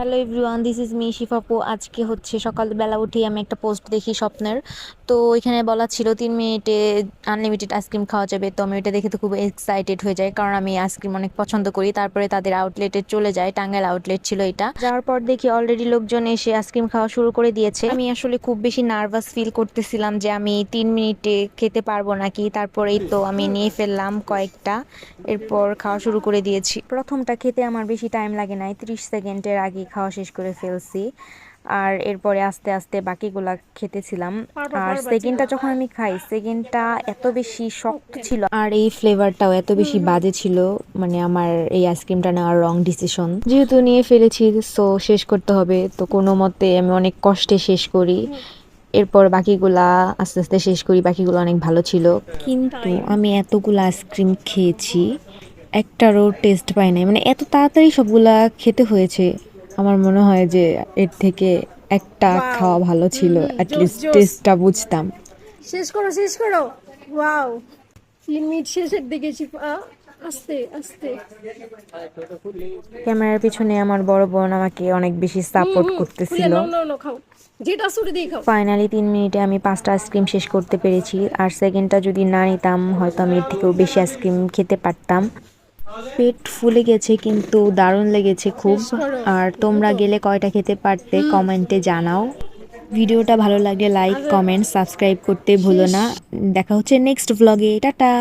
Hello everyone this is me Shifapu আজকে হচ্ছে সকালবেলা উঠেই আমি একটা পোস্ট দেখি স্বপ্নের। তো এখানে বলা ছিল তিন মিনিটে আনলিমিটেড আইসক্রিম খাওয়া যাবে। তো আমি এটা দেখে তো খুব এক্সাইটেড হয়ে যায় কারণ আমি আইসক্রিম অনেক পছন্দ করি। তারপরে তাদের আউটলেটে চলে যায়, টাঙ্গাইল আউটলেট ছিল এটা। যাওয়ার পর দেখি অলরেডি লোকজন এসে আইসক্রিম খাওয়া শুরু করে দিয়েছে। আমি আসলে খুব বেশি নার্ভাস ফিল করতেছিলাম যে আমি তিন মিনিটে খেতে পারব নাকি। তারপরেই তো আমি নিয়ে ফেললাম কয়েকটা, এরপর খাওয়া শুরু করে দিয়েছি। প্রথমটা খেতে আমার বেশি টাইম লাগে নাই, ত্রিশ সেকেন্ডের আগে খাওয়া শেষ করে ফেলছি। আর এরপরে আস্তে আস্তে বাকিগুলা খেতেছিলাম। আর সেকেন্ডটা যখন আমি খাই সেকেন্ডটা এত বেশি শক্ত ছিল। আর এই ফ্লেভারটাও এত বেশি বাজে ছিল মানে আমার এই আইসক্রিমটা নেওয়ার রং ডিসিশন যেহেতু নিয়ে ফেলেছি সো শেষ করতে হবে। তো কোনো মতে আমি অনেক কষ্টে শেষ করি। এরপর বাকিগুলা আস্তে আস্তে শেষ করি বাকিগুলো অনেক ভালো ছিল। কিন্তু আমি এতগুলো আইসক্রিম খেয়েছি একটারও টেস্ট পাই নাই। মানে এত তাড়াতাড়ি সবগুলা খেতে হয়েছে। আমার মনে হয় যে এর থেকে একটা খাওয়া ভালো ছিল অ্যাটলিস্ট। টেস্টটা বুঝতাম। শেষ করো শেষ করো। ওয়াও লিমিট শেষের দিকে শিফা আস্তে আস্তে। ক্যামেরার পিছনে আমার বড় বোন আমাকে অনেক বেশি সাপোর্ট করতেছিল। যেটা সুরে দিয়ে খাও। ফাইনালি তিন মিনিটে আমি পাঁচটা আইসক্রিম শেষ করতে পেরেছি আর সেকেন্ডটা যদি না নিতাম হয়তো আমি এর থেকেও বেশি আইসক্রিম খেতে পারতাম। পেট ফুলে গেছে কিন্তু দারুণ লেগেছে খুব। আর তোমরা গেলে কয়টা খেতে পারতে কমেন্টে জানাও। ভিডিওটা ভালো লাগলে লাইক, কমেন্ট, সাবস্ক্রাইব করতে ভুলো না। দেখা হচ্ছে নেক্সট ব্লগে টাটা!